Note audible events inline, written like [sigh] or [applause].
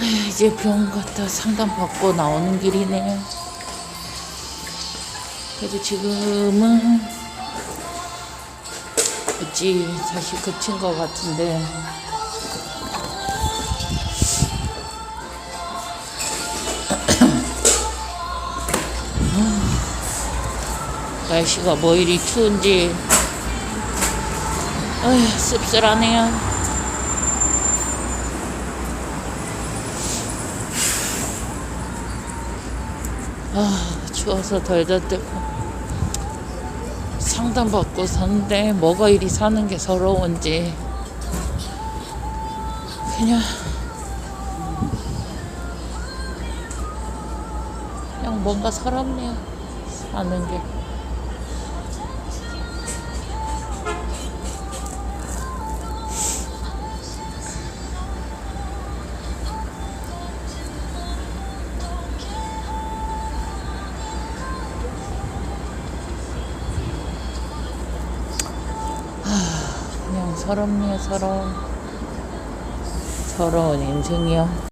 이제 병원 갔다 상담 받고 나오는 길이네요. 그래도 지금은 어찌 다시 그친 것 같은데 [clears throat] 날씨가 뭐 이리 추운지 아휴 씁쓸하네요. 아 추워서 덜덜 뜨고. 상담받고 사는데 뭐가 이리 사는 게 서러운지. 그냥 그냥 뭔가 서럽네요. 사는 게 서럽네요 서러운. 서러운 인생이요